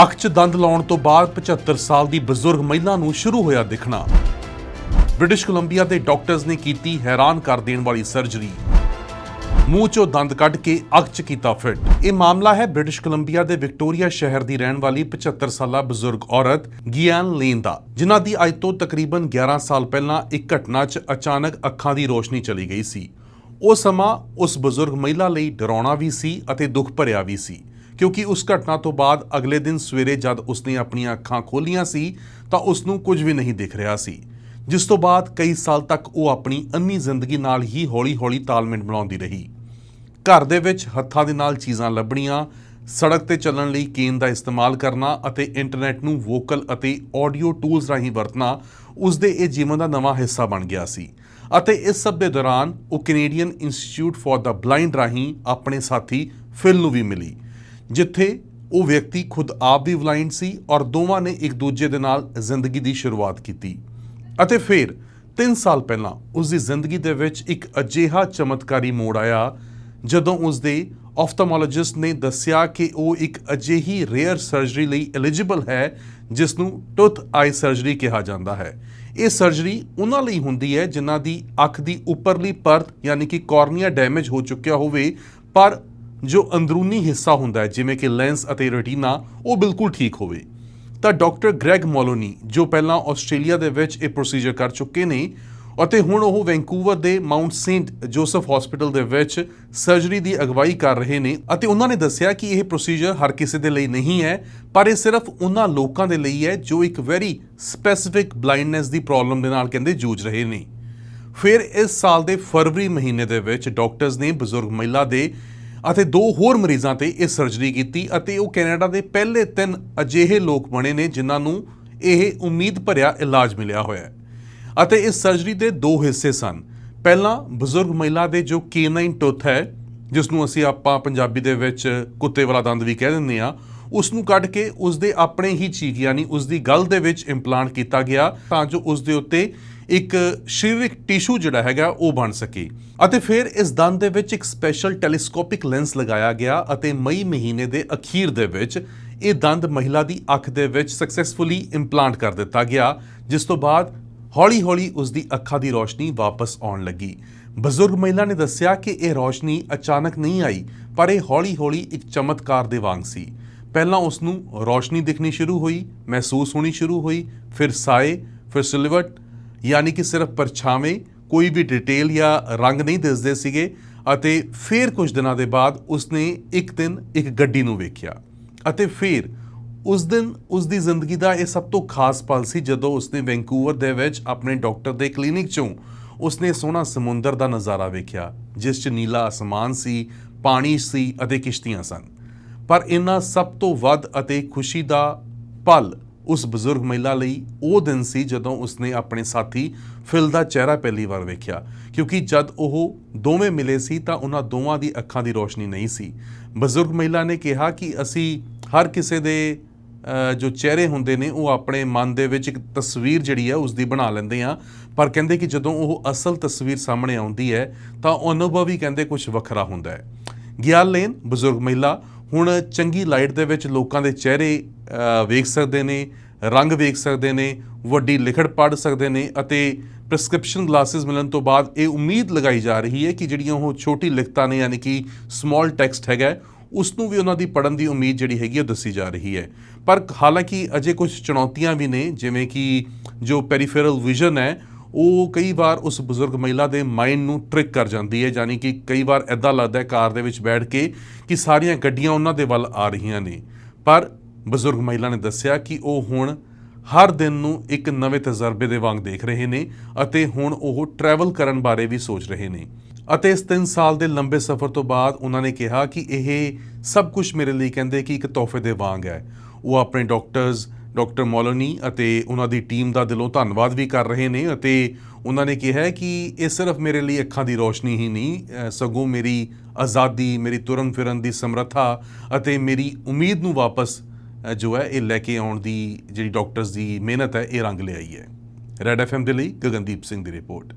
ਅੱਖ 'ਚ ਦੰਦ ਲਾਉਣ ਤੋਂ ਬਾਅਦ 75 ਸਾਲ ਦੀ ਬਜ਼ੁਰਗ ਮਹਿਲਾ ਨੂੰ ਸ਼ੁਰੂ ਹੋਇਆ ਦਿਖਣਾ। ਬ੍ਰਿਟਿਸ਼ ਕੋਲੰਬੀਆ ਦੇ ਡਾਕਟਰਸ ਨੇ ਕੀਤੀ ਹੈਰਾਨ ਕਰ ਦੇਣ ਵਾਲੀ ਸਰਜਰੀ। ਮੂੰਹ 'ਚੋਂ ਦੰਦ ਕੱਢ ਕੇ ਅੱਖ 'ਚ ਕੀਤਾ ਫਿੱਟ। ਇਹ ਮਾਮਲਾ ਹੈ ਬ੍ਰਿਟਿਸ਼ ਕੋਲੰਬੀਆ ਦੇ ਵਿਕਟੋਰੀਆ ਸ਼ਹਿਰ ਦੀ ਰਹਿਣ ਵਾਲੀ 75 ਸਾਲਾ ਬਜ਼ੁਰਗ ਔਰਤ ਗਿਆਨ ਲੇਨ ਦਾ, ਜਿਨ੍ਹਾਂ ਦੀ ਅੱਜ ਤੋਂ ਤਕਰੀਬਨ 11 ਸਾਲ ਪਹਿਲਾਂ ਇੱਕ ਘਟਨਾ 'ਚ ਅਚਾਨਕ ਅੱਖਾਂ ਦੀ ਰੋਸ਼ਨੀ ਚਲੀ ਗਈ ਸੀ। ਉਹ ਸਮਾਂ ਉਸ ਬਜ਼ੁਰਗ ਮਹਿਲਾ ਲਈ ਡਰਾਉਣਾ ਵੀ ਸੀ ਅਤੇ ਦੁੱਖ ਭਰਿਆ ਵੀ ਸੀ। ਕਿਉਂਕਿ ਉਸ ਘਟਨਾ ਤੋਂ ਬਾਅਦ ਅਗਲੇ ਦਿਨ ਸਵੇਰੇ ਜਦ ਉਸਨੇ ਆਪਣੀਆਂ ਅੱਖਾਂ ਖੋਲੀਆਂ ਸੀ, ਤਾਂ ਉਸ ਨੂੰ ਕੁਝ ਵੀ ਨਹੀਂ ਦਿਖ ਰਿਹਾ ਸੀ। ਜਿਸ ਤੋਂ ਬਾਅਦ ਕਈ ਸਾਲ ਤੱਕ ਉਹ ਆਪਣੀ ਅੰਨੀ ਜ਼ਿੰਦਗੀ ਨਾਲ ਹੀ ਹੌਲੀ-ਹੌਲੀ ਤਾਲਮੇਲ ਬਣਾਉਂਦੀ ਰਹੀ। ਘਰ ਦੇ ਵਿੱਚ ਹੱਥਾਂ ਦੇ ਨਾਲ ਚੀਜ਼ਾਂ ਲੱਭਣੀਆਂ, ਸੜਕ ਤੇ ਚੱਲਣ ਲਈ ਕੇਨ ਦਾ ਇਸਤੇਮਾਲ ਕਰਨਾ ਅਤੇ ਇੰਟਰਨੈਟ ਨੂੰ ਵੋਕਲ ਅਤੇ ਆਡੀਓ ਟੂਲਸ ਰਾਹੀਂ ਵਰਤਣਾ ਉਸ ਦੇ ਇਹ ਜੀਵਨ ਦਾ ਨਵਾਂ ਹਿੱਸਾ ਬਣ ਗਿਆ ਸੀ। ਅਤੇ ਇਸ ਸਭ ਦੇ ਦੌਰਾਨ ਉਹ Canadian institute for the blind ਰਾਹੀਂ ਆਪਣੇ ਸਾਥੀ ਫਿਲ ਨੂੰ ਵੀ ਮਿਲੀ। ਜਿੱਥੇ ਉਹ ਵਿਅਕਤੀ ਖੁਦ ਆਪ ਵੀ ਬਲਾਈਂਡ ਸੀ ਔਰ ਦੋਵਾਂ ਨੇ ਇੱਕ ਦੂਜੇ ਦੇ ਨਾਲ ਜ਼ਿੰਦਗੀ ਦੀ ਸ਼ੁਰੂਆਤ ਕੀਤੀ। ਅਤੇ ਫਿਰ 3 ਸਾਲ ਪਹਿਲਾਂ ਉਸ ਦੀ ਜ਼ਿੰਦਗੀ ਦੇ ਵਿੱਚ ਇੱਕ ਅਜਿਹਾ ਚਮਤਕਾਰੀ ਮੋੜ ਆਇਆ, ਜਦੋਂ ਉਸ ਦੇ ਆਪਥਲਮੋਲੋਜਿਸਟ ਨੇ ਦੱਸਿਆ ਕਿ ਉਹ ਇੱਕ ਅਜਿਹੀ ਰੇਅਰ ਸਰਜਰੀ ਲਈ ਐਲੀਜੀਬਲ ਹੈ ਜਿਸ ਨੂੰ ਟੁੱਥ ਆਈ ਸਰਜਰੀ ਕਿਹਾ ਜਾਂਦਾ ਹੈ। ਇਹ ਸਰਜਰੀ ਉਹਨਾਂ ਲਈ ਹੁੰਦੀ ਹੈ ਜਿਨ੍ਹਾਂ ਦੀ ਅੱਖ ਦੀ ਉੱਪਰਲੀ ਪਰਤ ਯਾਨੀ ਕਿ ਕੋਰਨੀਆ ਡੈਮੇਜ ਹੋ ਚੁੱਕਿਆ ਹੋਵੇ, ਪਰ ਜੋ ਅੰਦਰੂਨੀ ਹਿੱਸਾ ਹੁੰਦਾ ਹੈ, ਜਿਵੇਂ ਕਿ ਲੈਂਸ ਅਤੇ ਰੈਟੀਨਾ, ਉਹ ਬਿਲਕੁਲ ਠੀਕ ਹੋਵੇ। ਤਾਂ ਡਾਕਟਰ ਗ੍ਰੈਗ ਮੋਲੋਨੀ, ਜੋ ਪਹਿਲਾਂ ਆਸਟ੍ਰੇਲੀਆ ਦੇ ਵਿੱਚ ਇਹ ਪ੍ਰੋਸੀਜਰ ਕਰ ਚੁੱਕੇ ਨੇ, ਅਤੇ ਹੁਣ ਉਹ ਵੈਂਕੂਵਰ ਦੇ ਮਾਉਂਟ ਸੇਂਟ ਜੋਸਫ ਹਸਪੀਟਲ ਦੇ ਵਿੱਚ ਸਰਜਰੀ ਦੀ ਅਗਵਾਈ ਕਰ ਰਹੇ ਨੇ, ਅਤੇ ਉਹਨਾਂ ਨੇ ਦੱਸਿਆ ਕਿ ਇਹ ਪ੍ਰੋਸੀਜਰ ਹਰ ਕਿਸੇ ਦੇ ਲਈ ਨਹੀਂ ਹੈ, ਪਰ ਇਹ ਸਿਰਫ ਉਹਨਾਂ ਲੋਕਾਂ ਦੇ ਲਈ ਹੈ ਜੋ ਇੱਕ ਵੈਰੀ ਸਪੈਸੀਫਿਕ ਬਲਾਈਂਡਨੈਸ ਦੀ ਪ੍ਰੋਬਲਮ ਦੇ ਨਾਲ ਕਹਿੰਦੇ ਜੂਝ ਰਹੇ ਨੇ। ਫਿਰ ਇਸ ਸਾਲ ਦੇ ਫਰਵਰੀ ਮਹੀਨੇ ਦੇ ਵਿੱਚ ਡਾਕਟਰਸ ਨੇ ਬਜ਼ੁਰਗ ਮਹਿਲਾ ਦੇ ਅਤੇ ਦੋ ਹੋਰ ਮਰੀਜ਼ਾਂ ਤੇ ਇਹ ਸਰਜਰੀ ਕੀਤੀ ਅਤੇ ਉਹ ਕੈਨੇਡਾ ਦੇ ਪਹਿਲੇ ਤਿੰਨ ਅਜਿਹੇ ਲੋਕ ਬਣੇ ਨੇ ਜਿਨ੍ਹਾਂ ਨੂੰ ਇਹ ਉਮੀਦ ਭਰਿਆ ਇਲਾਜ ਮਿਲਿਆ ਹੋਇਆ ਹੈ। ਅਤੇ ਇਸ ਸਰਜਰੀ ਦੇ ਦੋ ਹਿੱਸੇ ਸਨ। ਪਹਿਲਾਂ ਬਜ਼ੁਰਗ ਮਹਿਲਾ ਦੇ ਜੋ ਕੇਨਾਈਨ ਟੁੱਥ ਹੈ ਜਿਸ ਨੂੰ ਅਸੀਂ ਆਪਾਂ ਪੰਜਾਬੀ ਦੇ ਵਿੱਚ ਕੁੱਤੇ ਵਾਲਾ ਦੰਦ ਵੀ ਕਹਿ ਦਿੰਦੇ ਆ ਉਸ ਨੂੰ ਕੱਢ ਕੇ ਉਸ ਦੇ ਆਪਣੇ ਹੀ ਚੀਕ, ਯਾਨੀ ਉਸ ਦੀ ਗਲ ਦੇ ਵਿੱਚ ਇੰਪਲਾਂਟ ਕੀਤਾ ਗਿਆ ਤਾਂ ਜੋ ਉਸ ਦੇ ਉੱਤੇ ਇੱਕ ਸਰੀਰਕ ਟਿਸ਼ੂ ਜਿਹੜਾ ਹੈਗਾ ਉਹ ਬਣ ਸਕੇ। ਅਤੇ ਫਿਰ ਇਸ ਦੰਦ ਦੇ ਵਿੱਚ ਇੱਕ ਸਪੈਸ਼ਲ ਟੈਲੀਸਕੋਪਿਕ ਲੈਂਸ ਲਗਾਇਆ ਗਿਆ ਅਤੇ ਮਈ ਮਹੀਨੇ ਦੇ ਅਖੀਰ ਦੇ ਵਿੱਚ ਇਹ ਦੰਦ ਮਹਿਲਾ ਦੀ ਅੱਖ ਦੇ ਵਿੱਚ ਸਕਸੈਸਫੁਲੀ ਇੰਪਲਾਂਟ ਕਰ ਦਿੱਤਾ ਗਿਆ, ਜਿਸ ਤੋਂ ਬਾਅਦ ਹੌਲੀ-ਹੌਲੀ ਉਸ ਦੀ ਅੱਖਾਂ ਦੀ ਰੋਸ਼ਨੀ ਵਾਪਸ ਆਉਣ ਲੱਗੀ। ਬਜ਼ੁਰਗ ਮਹਿਲਾ ਨੇ ਦੱਸਿਆ ਕਿ ਇਹ ਰੋਸ਼ਨੀ ਅਚਾਨਕ ਨਹੀਂ ਆਈ, ਪਰ ਇਹ ਹੌਲੀ-ਹੌਲੀ ਇੱਕ ਚਮਤਕਾਰ ਦੇ ਵਾਂਗ ਸੀ। ਪਹਿਲਾਂ ਉਸ ਨੂੰ ਰੋਸ਼ਨੀ ਦਿਖਣੀ ਸ਼ੁਰੂ ਹੋਈ, ਮਹਿਸੂਸ ਹੋਣੀ ਸ਼ੁਰੂ ਹੋਈ, ਫਿਰ ਸਾਏ, ਫਿਰ ਸਿਲਵਟ, ਯਾਨੀ ਕਿ ਸਿਰਫ ਪਰਛਾਵੇਂ, ਕੋਈ ਵੀ ਡਿਟੇਲ ਜਾਂ ਰੰਗ ਨਹੀਂ ਦਿਸਦੇ ਸੀਗੇ ਅਤੇ ਫਿਰ ਕੁਝ ਦਿਨਾਂ ਦੇ ਬਾਅਦ ਉਸਨੇ ਇੱਕ ਦਿਨ ਇੱਕ ਗੱਡੀ ਨੂੰ ਵੇਖਿਆ ਅਤੇ ਫਿਰ ਉਸ ਦਿਨ ਉਸ ਦੀ ਜ਼ਿੰਦਗੀ ਦਾ ਇਹ ਸਭ ਤੋਂ ਖਾਸ ਪਲ ਸੀ ਜਦੋਂ ਉਸਨੇ ਵੈਂਕੂਵਰ ਦੇ ਵਿੱਚ ਆਪਣੇ ਡਾਕਟਰ ਦੇ ਕਲੀਨਿਕ ਚੋਂ ਉਸਨੇ ਸੋਹਣਾ ਸਮੁੰਦਰ ਦਾ ਨਜ਼ਾਰਾ ਵੇਖਿਆ, ਜਿਸ 'ਚ ਨੀਲਾ ਅਸਮਾਨ ਸੀ, ਪਾਣੀ ਸੀ ਅਤੇ ਕਿਸ਼ਤੀਆਂ ਸਨ। ਪਰ ਇਹਨਾਂ ਸਭ ਤੋਂ ਵੱਧ ਅਤੇ ਖੁਸ਼ੀ ਦਾ ਪਲ ਉਸ ਬਜ਼ੁਰਗ ਮਹਿਲਾ ਲਈ ਉਹ ਦਿਨ ਸੀ ਜਦੋਂ ਉਸਨੇ ਆਪਣੇ ਸਾਥੀ ਫਿਲ ਦਾ ਚਿਹਰਾ ਪਹਿਲੀ ਵਾਰ ਵੇਖਿਆ। ਕਿਉਂਕਿ ਜਦ ਉਹ ਦੋਵੇਂ ਮਿਲੇ ਸੀ ਤਾਂ ਉਹਨਾਂ ਦੋਵਾਂ ਦੀ ਅੱਖਾਂ ਦੀ ਰੋਸ਼ਨੀ ਨਹੀਂ ਸੀ। ਬਜ਼ੁਰਗ ਮਹਿਲਾ ਨੇ ਕਿਹਾ ਕਿ ਅਸੀਂ ਹਰ ਕਿਸੇ ਦੇ ਜੋ ਚਿਹਰੇ ਹੁੰਦੇ ਨੇ ਉਹ ਆਪਣੇ ਮਨ ਦੇ ਵਿੱਚ ਇੱਕ ਤਸਵੀਰ ਜਿਹੜੀ ਹੈ ਉਸ ਦੀ ਬਣਾ ਲੈਂਦੇ ਆ। ਪਰ ਕਹਿੰਦੇ ਕਿ ਜਦੋਂ ਉਹ ਅਸਲ ਤਸਵੀਰ ਸਾਹਮਣੇ ਆਉਂਦੀ ਹੈ ਤਾਂ ਅਨੁਭਵ ਹੀ ਕਹਿੰਦੇ ਕੁਝ ਵੱਖਰਾ ਹੁੰਦਾ ਹੈ। ਗਿਆਨਲੇਨ ਬਜ਼ੁਰਗ ਮਹਿਲਾ ਹੁਣ ਚੰਗੀ ਲਾਈਟ ਦੇ ਵਿੱਚ ਲੋਕਾਂ ਦੇ ਚਿਹਰੇ ਵੇਖ ਸਕਦੇ ਨੇ ਰੰਗ ਵੇਖ ਸਕਦੇ ਨੇ ਵੱਡੀ ਲਿਖੜ ਪੜ੍ਹ ਸਕਦੇ ਨੇ ਅਤੇ ਪ੍ਰੈਸਕ੍ਰਿਪਸ਼ਨ ਗਲਾਸਿਸ ਮਿਲਣ ਤੋਂ ਬਾਅਦ ਇਹ ਉਮੀਦ ਲਗਾਈ ਜਾ ਰਹੀ ਹੈ ਕਿ ਜਿਹੜੀਆਂ ਉਹ ਛੋਟੀ ਲਿਖਤਾਂ ਨੇ ਯਾਨੀ ਕਿ ਸਮਾਲ ਟੈਕਸਟ ਹੈਗਾ ਹੈ, ਉਸ ਨੂੰ ਵੀ ਉਹਨਾਂ ਦੀ ਪੜਨ ਦੀ ਉਮੀਦ ਜਿਹੜੀ ਹੈਗੀ ਉਹ ਦੱਸੀ ਜਾ ਰਹੀ ਹੈ। ਪਰ ਹਾਲਾਂਕਿ ਅਜੇ ਕੁਝ ਚੁਣੌਤੀਆਂ ਵੀ ਨੇ ਜਿਵੇਂ ਕਿ ਜੋ ਪੈਰੀਫੇਰਲ ਵਿਜ਼ਨ ਹੈ ਉਹ ਕਈ ਵਾਰ ਉਸ ਬਜ਼ੁਰਗ ਮਹਿਲਾ ਦੇ ਮਾਈਂਡ ਨੂੰ ਟ੍ਰਿਕ ਕਰ ਜਾਂਦੀ ਹੈ, ਯਾਨੀ ਕਿ ਕਈ ਵਾਰ ਐਦਾਂ ਲੱਗਦਾ ਹੈ ਕਾਰ ਦੇ ਵਿੱਚ ਬੈਠ ਕੇ ਕਿ ਸਾਰੀਆਂ ਗੱਡੀਆਂ ਉਹਨਾਂ ਦੇ ਵੱਲ ਆ ਰਹੀਆਂ ਨੇ। ਪਰ ਬਜ਼ੁਰਗ ਮਹਿਲਾ ਨੇ ਦੱਸਿਆ ਕਿ ਉਹ ਹੁਣ ਹਰ ਦਿਨ ਨੂੰ ਇੱਕ ਨਵੇਂ ਤਜਰਬੇ ਦੇ ਵਾਂਗ ਦੇਖ ਰਹੇ ਨੇ ਅਤੇ ਹੁਣ ਉਹ ਟਰੈਵਲ ਕਰਨ ਬਾਰੇ ਵੀ ਸੋਚ ਰਹੇ ਨੇ। ਅਤੇ ਇਸ 3 ਸਾਲ ਦੇ ਲੰਬੇ ਸਫ਼ਰ ਤੋਂ ਬਾਅਦ ਉਹਨਾਂ ਨੇ ਕਿਹਾ ਕਿ ਇਹ ਸਭ ਕੁਝ ਮੇਰੇ ਲਈ ਕਹਿੰਦੇ ਕਿ ਇੱਕ ਤੋਹਫੇ ਦੇ ਵਾਂਗ ਹੈ। ਉਹ ਆਪਣੇ ਡਾਕਟਰਸ ਡਾਕਟਰ ਮੌਲਨੀ ਅਤੇ ਉਹਨਾਂ ਦੀ ਟੀਮ ਦਾ ਦਿਲੋਂ ਧੰਨਵਾਦ ਵੀ ਕਰ ਰਹੇ ਨੇ ਅਤੇ ਉਹਨਾਂ ਨੇ ਕਿਹਾ ਕਿ ਇਹ ਸਿਰਫ ਮੇਰੇ ਲਈ ਅੱਖਾਂ ਦੀ ਰੋਸ਼ਨੀ ਹੀ ਨਹੀਂ ਸਗੋਂ ਮੇਰੀ ਆਜ਼ਾਦੀ, ਮੇਰੀ ਤੁਰਨ ਫਿਰਨ ਦੀ ਸਮਰੱਥਾ ਅਤੇ ਮੇਰੀ ਉਮੀਦ ਨੂੰ ਵਾਪਸ ਜੋ ਹੈ ਇਹ ਲੈ ਕੇ ਆਉਣ ਦੀ ਜਿਹੜੀ ਡਾਕਟਰਸ ਦੀ ਮਿਹਨਤ ਹੈ, ਇਹ ਰੰਗ ਲਿਆਈ ਹੈ। ਰੈਡ ਐਫਐਮ ਦੇ ਲਈ ਗਗਨਦੀਪ ਸਿੰਘ ਦੀ ਰਿਪੋਰਟ।